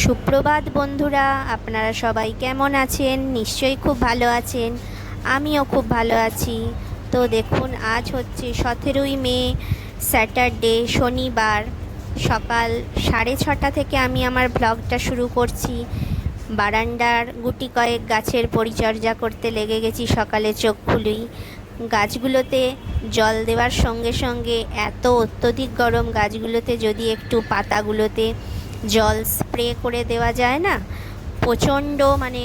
সুপ্রভাত বন্ধুরা, আপনারা সবাই কেমন আছেন? নিশ্চয়ই খুব ভালো আছেন। আমিও খুব ভালো আছি। তো দেখুন, আজ হচ্ছে সতেরোই মে, স্যাটারডে, শনিবার। সকাল সাড়ে ছটা থেকে আমি আমার ব্লগটা শুরু করছি। বারান্দার গুটি কয়েক গাছের পরিচর্যা করতে লেগে গেছি সকালে চোখ খুলেই গাছগুলোতে জল দেওয়ার সঙ্গে সঙ্গে এত অত্যধিক গরম গাছগুলোতে, যদি একটু পাতাগুলোতে জল স্প্রে করে দেওয়া যায় না? প্রচণ্ড মানে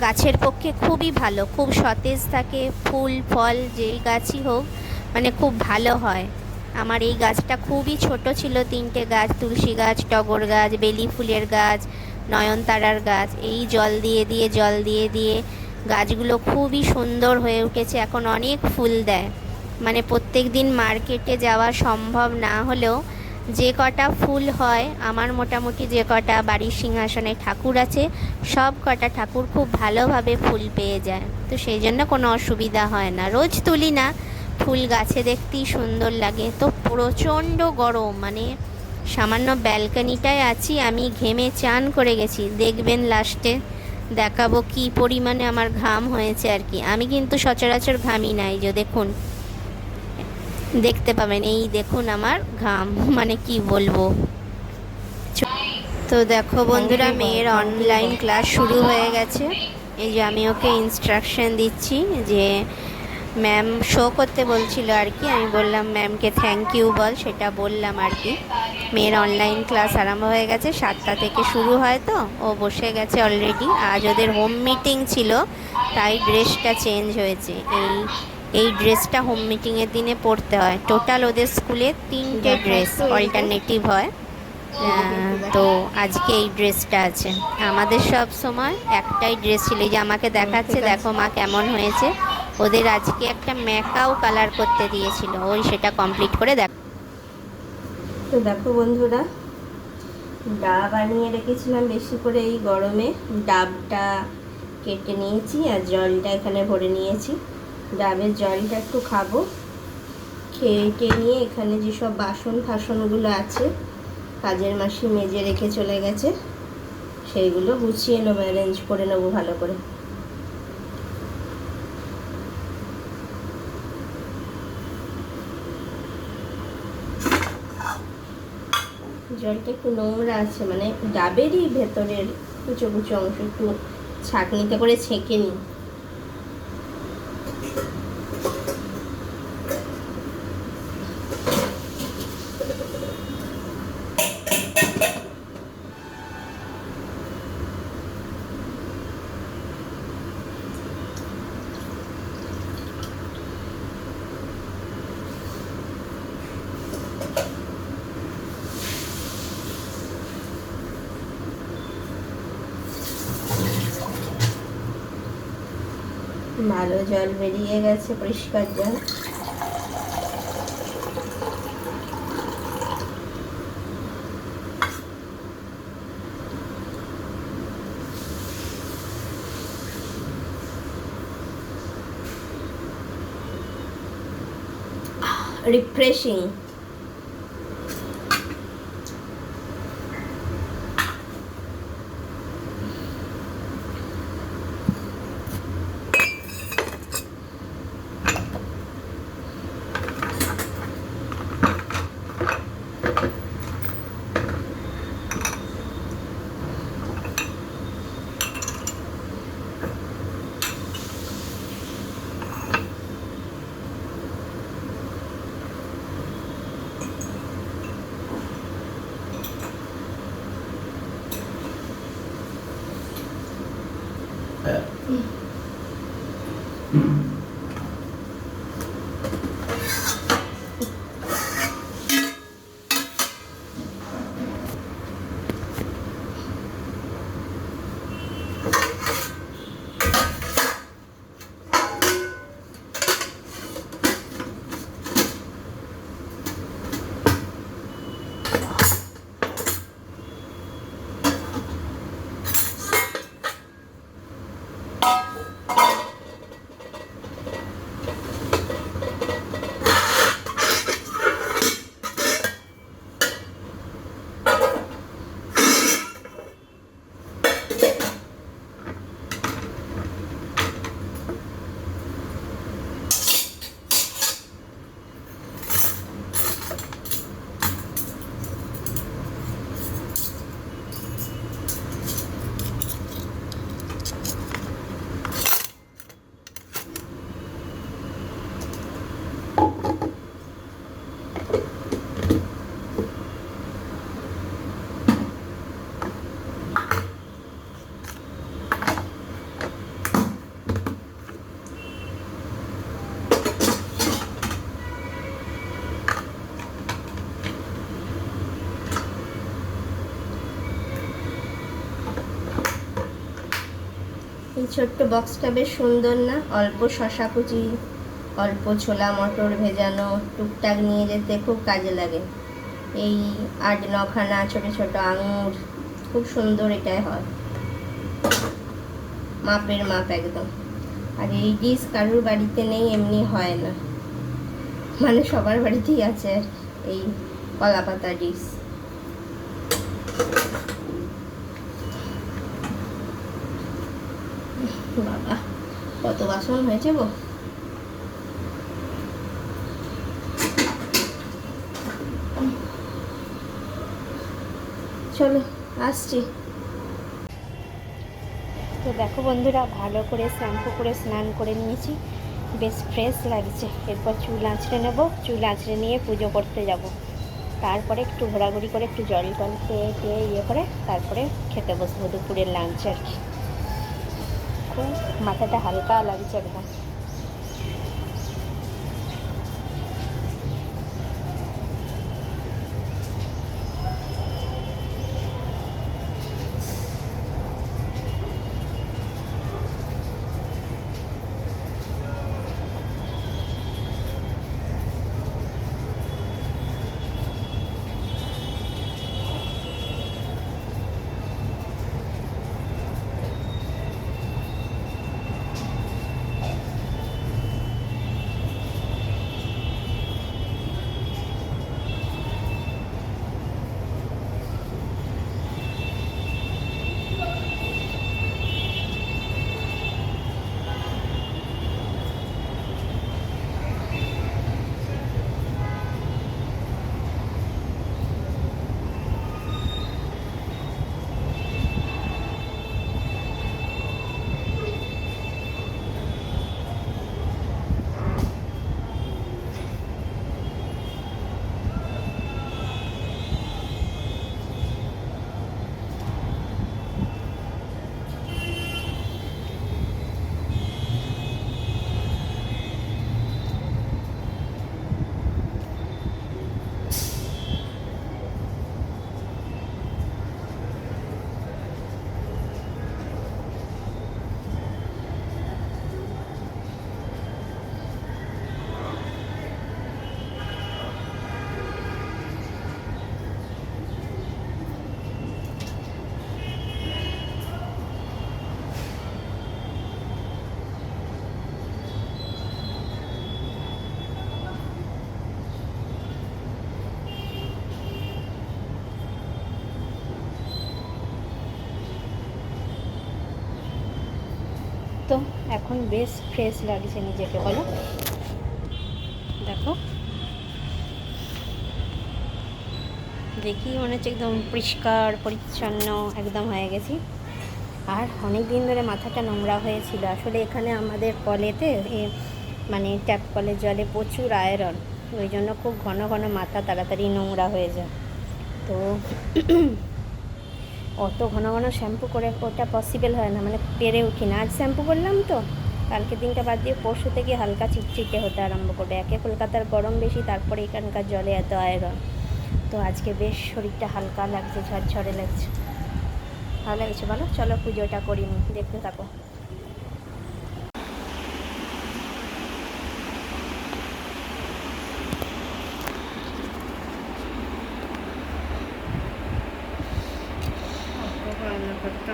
গাছের পক্ষে খুবই ভালো, খুব সতেজ থাকে, ফুল, ফল, যেই গাছই হোক মানে খুব ভালো হয়। আমার এই গাছটা খুবই ছোট ছিল, তিনটে গাছ, তুলসী গাছ, টগর গাছ, বেলি ফুলের গাছ, নয়নতারার গাছ, এই জল দিয়ে দিয়ে, জল দিয়ে দিয়ে গাছগুলো খুবই সুন্দর হয়ে উঠেছে, এখন অনেক ফুল দেয়। মানে প্রত্যেক দিন মার্কেটে যাওয়া সম্ভব না হলেও যে কটা ফুল হয়, আমার মোটামুটি যে কটা বাড়ির সিংহাসনে ঠাকুর আছে, সব কটা ঠাকুর খুব ভালোভাবে ফুল পেয়ে যায়। তো সেই জন্য কোনো অসুবিধা হয় না। রোজ তুলি না, ফুল গাছে দেখতেই সুন্দর লাগে। তো প্রচণ্ড গরম মানে সামান্য ব্যালকানিটায় আছি, আমি ঘেমে চান করে গেছি। দেখবেন লাস্টে দেখাবো কি পরিমাণে আমার ঘাম হয়েছে আর কি। আমি কিন্তু সচরাচর ঘামি নাই যে দেখুন। দেখতে পাবেন। এই দেখুন আমার ঘাম। মানে কি বলব? তো দেখো বন্ধুরা মেয়ের অনলাইন ক্লাস শুরু হয়ে গেছে। এই যে আমি ওকে ইনস্ট্রাকশন দিচ্ছি যে ম্যাম শো করতে বলছিল আর কি। আমি বললাম ম্যামকে থ্যাংক ইউ বল। সেটা বললাম আর কি। মেয়ের অনলাইন ক্লাস আরম্ভ হয়ে গেছে। সাতটা থেকে শুরু হয় তো। ও বসে গেছে অলরেডি আজ ওদের হোম মিটিং ছিল তাই ড্রেসটা চেঞ্জ হয়েছে। এই এই ড্রেসটা হোম মিটিংয়ের দিনে পরতে হয়। টোটাল ওদের স্কুলে তিনটে ড্রেস অল্টারনেটিভ হয়। তো আজকে এই ড্রেসটা আছে। আমাদের সব সময় একটাই ড্রেস ছিল। যে আমাকে দেখাচ্ছে দেখো মা কেমন হয়েছে। ওদের আজকে একটা ম্যাকাও কালার করতে দিয়েছিল। ওই সেটা কমপ্লিট করে দেখ তো দেখো বন্ধুরা ডাব বানিয়ে রেখেছিলাম বেশি করে এই গরমে। ডাবটা কেটে নিয়েছি আর জলটা এখানে ভরে নিয়েছি। ডাবের জলটা একটু খাব। খেয়ে নিয়ে এখানে যেসব বাসন ফাসনগুলো আছে, কাজের মাসি মেজে রেখে চলে গেছে, সেইগুলো গুছিয়ে নেব অ্যারেঞ্জ করে নেব ভালো করে। জলটা একটু নোংরা আছে মানে ডাবেরই ভেতরের কুচো কুচো অংশ একটু ছাঁকনিতে করে ছেঁকে নিই। ভালো জল বেরিয়ে গেছে পরিষ্কার জল। Refreshing Mm-hmm. এই ছোট্ট বক্সটা বেশ সুন্দর না? অল্প শশা কুচি, অল্প ছোলা মটর ভেজানো, টুকটাক নিয়ে যেতে খুব কাজে লাগে। এই আট নখানা ছোট ছোট আঙুর, খুব সুন্দর এটাই হয়। মাপের মাপ একদম। আর এই ডিশ কারুর বাড়িতে নেই, এমনি হয় না। মানে সবার বাড়িতেই আছে এই কলা পাতা ডিশ। বাবা। কত বাসন হয়েছে গো? চলো, আসছি। তো দেখো বন্ধুরা, ভালো করে শ্যাম্পু করে স্নান করে নিয়েছি। বেশ ফ্রেশ লাগছে। এরপর চুল আঁচড়ে নেব। চুল আঁচড়ে নিয়ে পুজো করতে যাব। তারপরে একটু ঘোরাঘুরি করে একটু জল টল খেয়ে খেয়ে ইয়ে করে তারপরে খেতে বসবো দুপুরের লাঞ্চ আর কি। খুব মাথাটা হালকা লাগছে একদম। তো এখন বেশ ফ্রেশ লাগছে নিজেকে, বলো। দেখো। দেখি, মনে হচ্ছে একদম পরিষ্কার, পরিচ্ছন্ন, একদম হয়ে গেছি। আর অনেক দিন ধরে মাথাটা নোংরা হয়েছিল। আসলে এখানে আমাদের কলেতে মানে ট্যাপ কলের জলে প্রচুর আয়রন। ওই জন্য খুব ঘন ঘন মাথা তাড়াতাড়ি নোংরা হয়ে যায়। তো অত ঘন ঘন শ্যাম্পু করে ওটা পসিবল হয় না মানে পেরে উঠি না। আজ শ্যাম্পু করলাম তো, কালকে দিনটা বাদ দিয়ে পরশু থেকে হালকা চিটচিটে হতে আরম্ভ করবে। একে কলকাতার গরম বেশি, তারপরে এখানকার জলে এত আয়রন তো আজকে বেশ শরীরটা হালকা লাগছে, ঝরঝরে লাগছে। ভালো লাগছে বলো? চলো পুজোটা করি, দেখতে থাকো রান্না করতে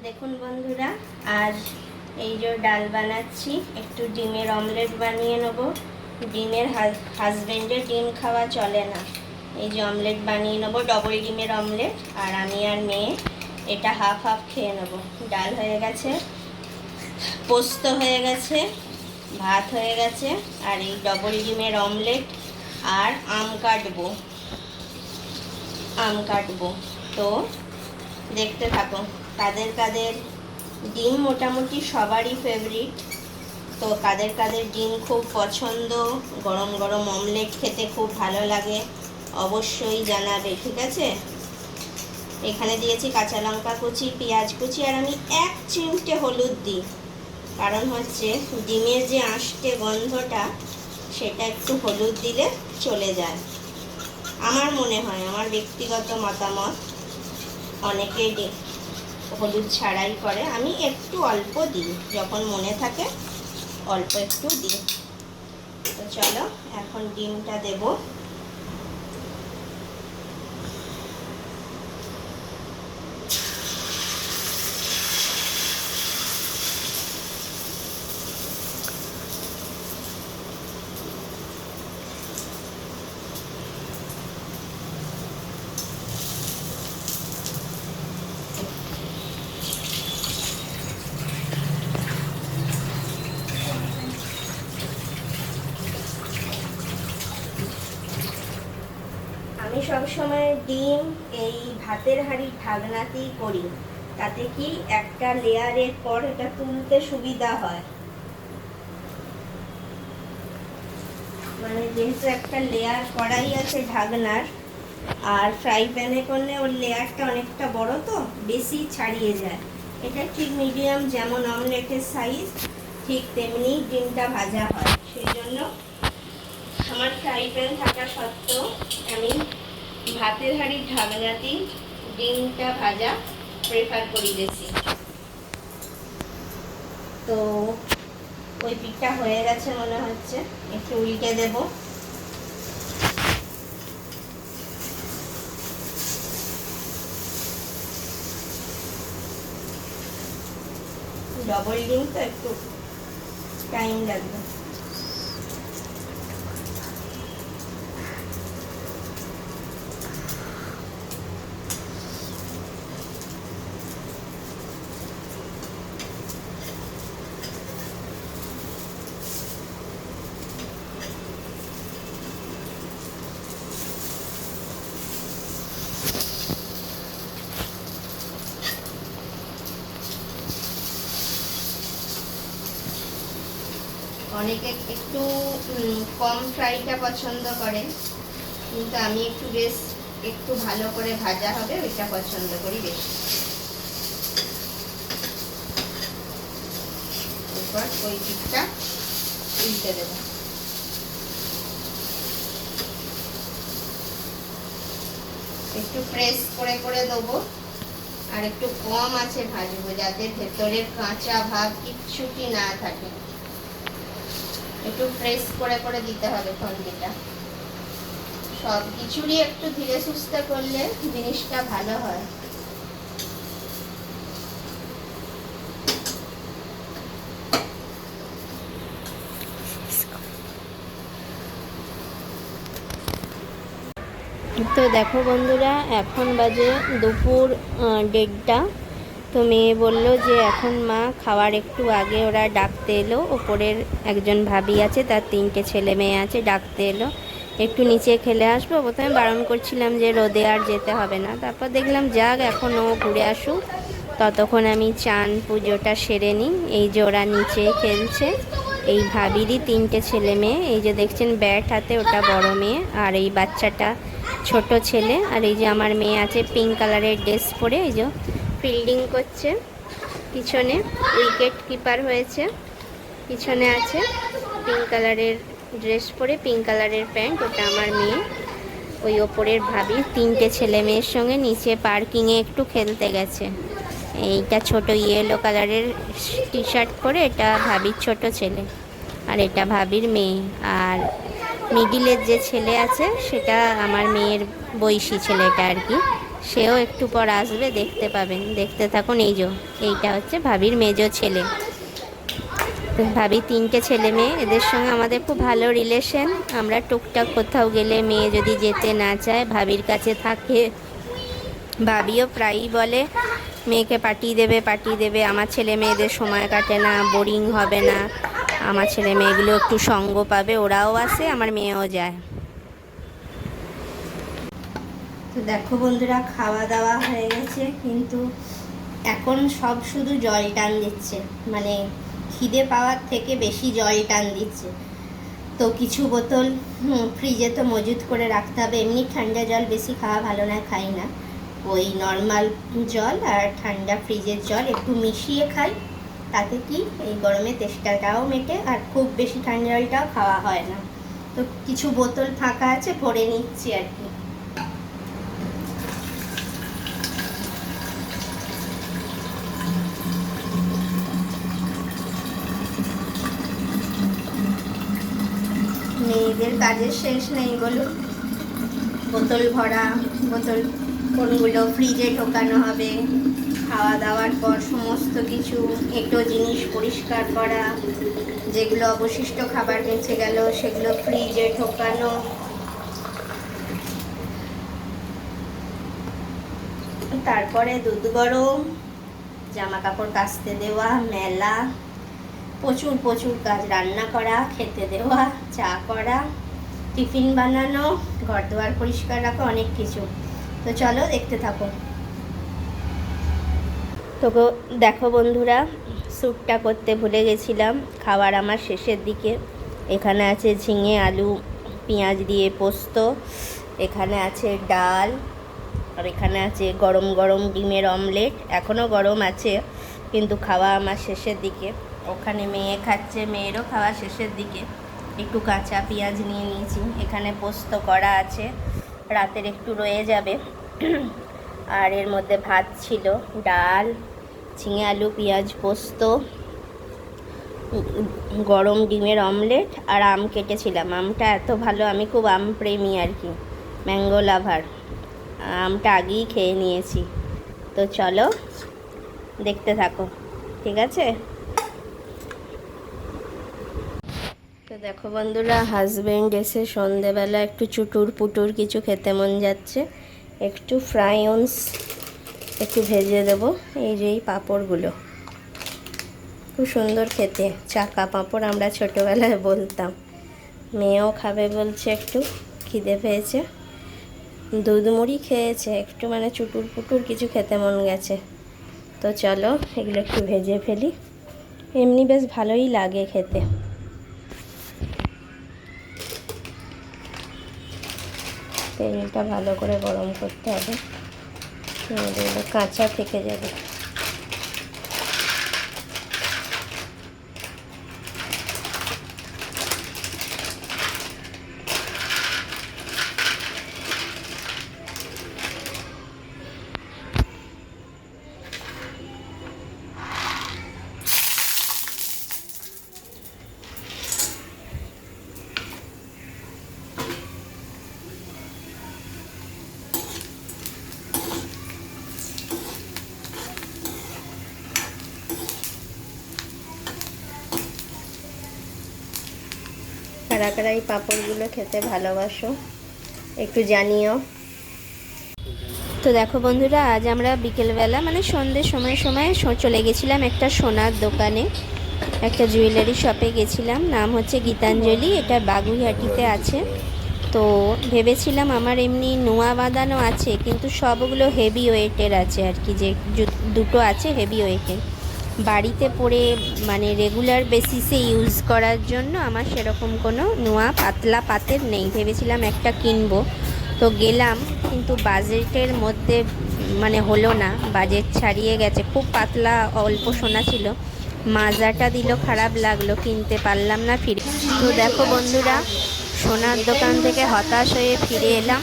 তো দেখুন বন্ধুরা আজ এই যে ডাল বানাচ্ছি, একটু ডিমের অমলেট বানিয়ে নেব। ডিমের হাজবেন্ডের ডিম খাওয়া চলে না। এই যে অমলেট বানিয়ে নেব, ডবল ডিমের অমলেট, আর আমি আর মেয়ে এটা হাফ হাফ খেয়ে নেব। ডাল হয়ে গেছে, পোস্ত হয়ে গেছে, ভাত হয়ে গেছে, আর এই ডবল ডিমের অমলেট আর আম কাটবো। আম কাটবো। তো দেখতে থাকো। কাদের কাদের ডিম মোটামুটি সবারই ফেভারিট তো কাদের কাদের ডিম খুব পছন্দ, গরম গরম অমলেট খেতে খুব ভালো লাগে, অবশ্যই জানাবে, ঠিক আছে? এখানে দিয়েছি কাঁচা লঙ্কা কুচি, পেঁয়াজ কুচি, আর আমি এক চিমটে হলুদ দিই। কারণ হচ্ছে ডিমের যে আঁশটে গন্ধটা, সেটা একটু হলুদ দিলে চলে যায়। আমার মনে হয়, আমার ব্যক্তিগত মতামত অনেকে হলুদ ছাড়াই করে। আমি একটু অল্প দিই, যখন মনে থাকে অল্প একটু দিই। তো চলো, এখন ডিমটা দেবো আমি সবসময় ডিম, এই ভাতের হাঁড়ির ঢাকনাতেই করি। তাতে কি একটা লেয়ারের পর এটা তুলতে সুবিধা হয়? মানে যেহেতু একটা লেয়ার করাই আছে ঢাকনার, আর ফ্রাই প্যানে করলে ওর লেয়ারটা অনেকটা বড় তো, বেশি ছাড়িয়ে যায়। এটা ঠিক মিডিয়াম যেমন অমলেটের সাইজ ঠিক তেমনি ডিমটা ভাজা হয়। সেই জন্য আমার ফ্রাই প্যান থাকা সত্ত্বেও আমি ভাতের হাঁড়ির ঢাকনাতেই ডিমটা ভাজা প্রেফার করি বেশি তো ওই পিঠটা হয়ে গেছে মনে হচ্ছে, একটু উল্টে দেব। ডবল ডিম তো একটু টাইম লাগবে। অনেকে একটু কম ফ্রাইটা পছন্দ করে, কিন্তু আমি একটু বেশ, একটু ভালো করে ভাজা হবে, ওইটা পছন্দ করি বেশি। এরপর ওই পিঠটা উল্টে দেবো। একটু প্রেস করে করে দেবো, আর একটু কম আছে ভাজবো, যাতে ভেতরের কাঁচা ভাব কিচ্ছুটি না থাকে। একটু প্রেস করে করে দিতে হবে খন্তিটা সব কিছুরই একটু ধীরে সুস্থে করলে জিনিসটা ভালো হয়। তো দেখো বন্ধুরা, এখন বাজে দুপুর দেড়টা। তো মেয়ে বলল যে, এখন মা, খাওয়ার একটু আগে ওরা ডাকতে এলো। ওপরের একজন ভাবি আছে, তার তিনটে ছেলে মেয়ে আছে, ডাকতে এলো। একটু নিচে খেলে আসব। প্রথমে বারণ করছিলাম যে, রোদে আর যেতে হবে না। তারপর দেখলাম, যাক, এখন ও ঘুরে আসুক। ততক্ষণ আমি চান পুজোটা সেরে নিই। এই যে ওরা নিচে খেলছে, এই ভাবিরই তিনটে ছেলে মেয়ে। এই যে দেখছেন, ব্যাট হাতে ওটা বড় মেয়ে আর এই বাচ্চাটা ছোট ছেলে। আর এই যে আমার মেয়ে আছে, পিঙ্ক কালারের ড্রেস পরে। এই যে ফিল্ডিং করছে। পিছনে উইকেট কিপার হয়েছে। পিছনে আছে পিঙ্ক কালারের ড্রেস পরে পিঙ্ক কালারের প্যান্ট ওটা আমার মেয়ে। ওই ওপরের ভাবি, তিনটে ছেলে মেয়ের সঙ্গে নিচে পার্কিংয়ে একটু খেলতে গেছে। এইটা ছোট ইয়েলো কালারের টি শার্ট পরে এটা ভাবির ছোট ছেলে। আর এটা ভাবির মেয়ে। আর মিডিলের যে ছেলে আছে, সেটা আমার মেয়ের বয়সী ছেলেটা আর কি। সেও একটু পর আসবে, দেখতে পাবেন। দেখতে থাকুন, এই যে, এইটা হচ্ছে ভাবির মেজো ছেলে। ভাবি তিনটে ছেলে মেয়ে, এদের সঙ্গে আমাদের খুব ভালো রিলেশন আমরা টুকটাক কোথাও গেলে মেয়ে যদি যেতে না চায়, ভাবির কাছে থাকে। ভাবিও প্রায়ই বলে, মেয়েকে পাঠিয়ে দেবে পাঠিয়ে দেবে। আমার ছেলে মেয়েদের সময় কাটে না বোরিং হবে না। আমার ছেলে মেয়েগুলো একটু সঙ্গ পাবে, ওরাও আসে, আমার মেয়েও যায়। তো দেখো বন্ধুরা, খাওয়া দাওয়া হয়ে গেছে, কিন্তু এখন সব শুধু জল টান দিচ্ছে। মানে খিদে পাওয়ার থেকে বেশি জল টান দিচ্ছে। তো কিছু বোতল ফ্রিজে তো মজুত করে রাখতে হবে। এমনি ঠান্ডা জল বেশি খাওয়া ভালো না, খাই না। ওই নর্মাল জল আর ঠান্ডা ফ্রিজের জল একটু মিশিয়ে খাই। তাতে কি এই গরমে তেষ্টাটাও মেটে আর খুব বেশি ঠান্ডা জলটাও খাওয়া হয় না। তো কিছু বোতল ফাঁকা আছে, ভরে নিচ্ছি আর কি। মেয়েদের কাজের শেষ নেই বলুন। বোতল ভরা, বোতল কোনগুলো ফ্রিজে ঢোকানো হবে খাওয়া দাওয়ার পর সমস্ত কিছু এঁটো জিনিস পরিষ্কার করা, যেগুলো অবশিষ্ট খাবার বেঁচে গেল, সেগুলো ফ্রিজে ঢোকানো। তারপরে দুধ গরম জামা কাপড় কাচতে দেওয়া, মেলা। প্রচুর প্রচুর কাজ রান্না করা, খেতে দেওয়া, চা করা, টিফিন বানানো ঘর দুয়ার পরিষ্কার রাখা, অনেক কিছু। তো চলো দেখতে থাকো। তো দেখো বন্ধুরা, স্যুপটা করতে ভুলে গেছিলাম। খাবার আমার শেষের দিকে। এখানে আছে ঝিঙে, আলু, পেঁয়াজ দিয়ে পোস্ত। এখানে আছে ডাল। আর এখানে আছে গরম গরম ডিমের অমলেট। এখনও গরম আছে, কিন্তু খাওয়া আমার শেষের দিকে। ওখানে মেয়ে খাচ্ছে, মেয়েরও খাওয়া শেষের দিকে। একটু কাঁচা পেঁয়াজ নিয়ে নিয়েছি। এখানে পোস্ত করা আছে। রাতের একটু রয়ে যাবে। আর এর মধ্যে ভাত ছিল, ডাল, ঝিঙে আলু, পেঁয়াজ, পোস্ত, গরম ডিমের অমলেট আর আম কেটেছিলাম। আমটা এত ভালো, আমি খুব আম প্রেমী আর কি, ম্যাঙ্গো লাভার। আমটা আগেই খেয়ে নিয়েছি। তো চলো, দেখতে থাকো। ঠিক আছে? দেখো বন্ধুরা হাজবেন্ড এসে সন্ধেবেলা একটু চুটুর পুটুর কিছু খেতে মন যাচ্ছে। একটু ফ্রাই অনস একটু ভেজে দেব, এই যে এই পাঁপড়গুলো। খুব সুন্দর খেতে, চাকা পাঁপড় আমরা ছোটোবেলায় বলতাম। মেয়েও খাবে বলছে একটু, খিদে পেয়েছে। দুধ মুড়ি খেয়েছে, একটু মানে চুটুর পুটুর কিছু খেতে মন গেছে। তো চলো, এগুলো একটু ভেজে ফেলি। এমনি বেশ ভালোই লাগে খেতে। তেলটা ভালো করে গরম করতে হবে। কাঁচা থেকে যাবে। কারা পাঁপড়গুলো খেতে ভালোবাসো। একটু জানিও। তো দেখো বন্ধুরা, আজ আমরা বিকেলবেলা মানে সন্ধ্যের সময় সময় চলে গেছিলাম একটা সোনার দোকানে, একটা জুয়েলারি শপে গেছিলাম। নাম হচ্ছে গীতাঞ্জলি, এটা বাগুইহাটিতে আছে। তো ভেবেছিলাম আমার এমনি নোয়া বাঁধানো আছে, কিন্তু সবগুলো হেভি ওয়েটের আছে আর কি, যে দুটো আছে হেভি ওয়েটের বাড়িতে পরে মানে রেগুলার বেসিসে ইউজ করার জন্য আমার সেরকম কোনো নোয়া পাতলা পাতের নেই। ভেবেছিলাম একটা কিনবো। তো গেলাম, কিন্তু বাজেটের মধ্যে মানে হলো না। বাজেট ছাড়িয়ে গেছে। খুব পাতলা, অল্প সোনা ছিল। মাজাটা দিল, খারাপ লাগল, কিনতে পারলাম না ফিরে। তো দেখো বন্ধুরা, সোনার দোকান থেকে হতাশ হয়ে ফিরে এলাম।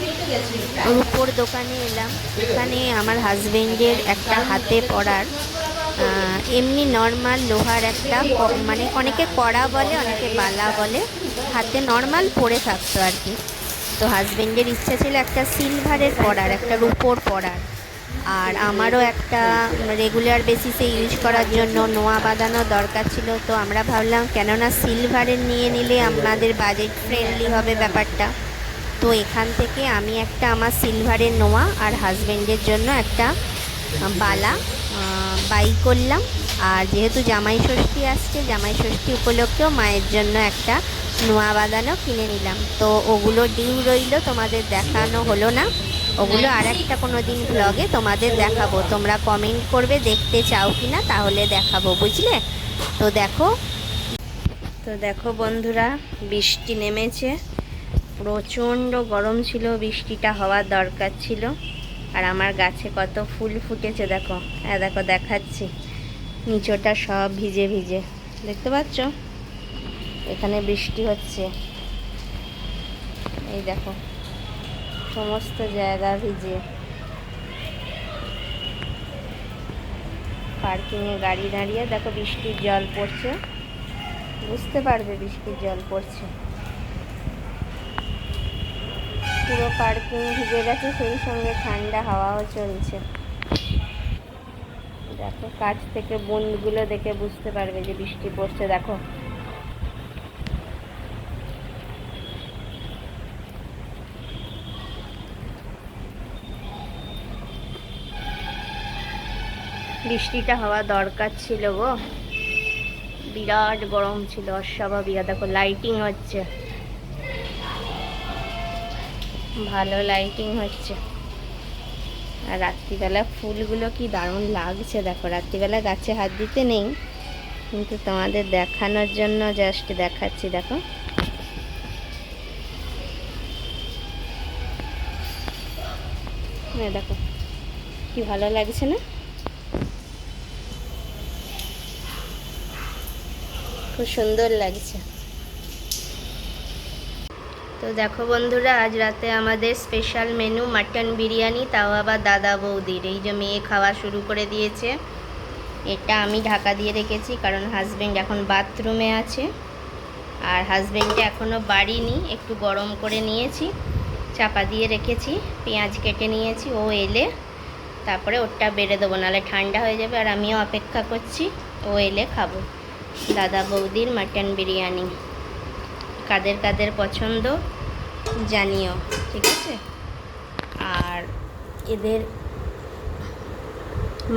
রূপোর দোকানে এলাম। এখানে আমার হাজবেন্ডের একটা হাতে পড়ার এমনি নর্মাল লোহার একটা মানে অনেকে কড়া বলে, অনেকে বালা বলে। হাতে নর্মাল পরে থাকতো আর কি। তো হাজবেন্ডের ইচ্ছা ছিল একটা সিলভারের পরার, একটা রূপোর পরার। আর আমারও একটা রেগুলার বেসিসে ইউজ করার জন্য নোয়া বাঁধানো দরকার ছিল। তো আমরা ভাবলাম, কেননা সিলভারের নিয়ে নিলে আমাদের বাজেট ফ্রেন্ডলি হবে ব্যাপারটা। তো এখান থেকে আমি একটা আমার সিলভারের নোয়া আর হাজবেন্ডের জন্য একটা বালা বাই করলাম। আর যেহেতু জামাই ষষ্ঠী আসছে, জামাই ষষ্ঠী উপলক্ষেও মায়ের জন্য একটা নোয়া বাঁধানো কিনে নিলাম। তো ওগুলো ডিউ রইল, তোমাদের দেখানো হলো না। ওগুলো আর একটা কোনো দিন ব্লগে তোমাদের দেখাবো। তোমরা কমেন্ট করবে, দেখতে চাও কি না তাহলে দেখাবো, বুঝলে? তো দেখো। তো দেখো বন্ধুরা, বৃষ্টি নেমেছে। প্রচণ্ড গরম ছিল, বৃষ্টিটা হওয়ার দরকার ছিল। আর আমার গাছে কত ফুল ফুটেছে, দেখো। হ্যাঁ দেখো, দেখাচ্ছি। নিচোটা সব ভিজে ভিজে। দেখতে পাচ্ছ? এখানে বৃষ্টি হচ্ছে। এই দেখো, সমস্ত জায়গা ভিজে। পার্কিংয়ে গাড়ি দাঁড়িয়ে, দেখো, বৃষ্টির জল পড়ছে। বুঝতে পারবে বৃষ্টির জল পড়ছে। পুরো পার্কিং ভিজে গেছে, সেই সঙ্গে ঠান্ডা হাওয়াও চলছে। দেখো, কাছ থেকে বুনগুলো দেখে বুঝতে পারবে যে বৃষ্টি পড়ছে, দেখো। বৃষ্টিটা হওয়া দরকার ছিল গো। বিরাট গরম ছিল, অস্বাভাবিক। দেখো লাইটিং হচ্ছে। ভালো লাইটিং হচ্ছে। আর রাত্রিবেলা ফুলগুলো কি দারুণ লাগছে দেখো। রাত্রিবেলা গাছে হাত দিতে নেই, কিন্তু তোমাদের দেখানোর জন্য জাস্ট দেখাচ্ছি, দেখো। এই দেখো, কি ভালো লাগছে না? খুব সুন্দর লাগছে। তো দেখো বন্ধুরা, আজ রাতে আমাদের স্পেশাল মেনু মাটন বিরিয়ানি, তাও আবার দাদা বৌদির। এই যে মেয়ে খাওয়া শুরু করে দিয়েছে। এটা আমি ঢাকা দিয়ে রেখেছি, কারণ হাজব্যান্ড এখন বাথরুমে আছে। আর হাজব্যান্ডে এখনও বাড়িনি একটু গরম করে নিয়েছি, চাপা দিয়ে রেখেছি, পেঁয়াজ কেটে নিয়েছি, ও এলে তারপরে ওটা বেড়ে দেবো নাহলে ঠান্ডা হয়ে যাবে, আর আমিও অপেক্ষা করছি, ও এলে খাব। দাদা বৌদির মাটন বিরিয়ানি। কাদের কাদের পছন্দ? জানিও, ঠিক আছে? আর এদের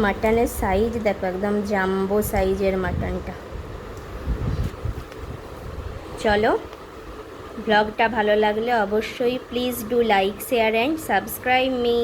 মাটনের সাইজ দেখো, একদম জাম্বো সাইজের মাটনটা। চলো ব্লগটা ভালো লাগলে অবশ্যই please do like share and subscribe me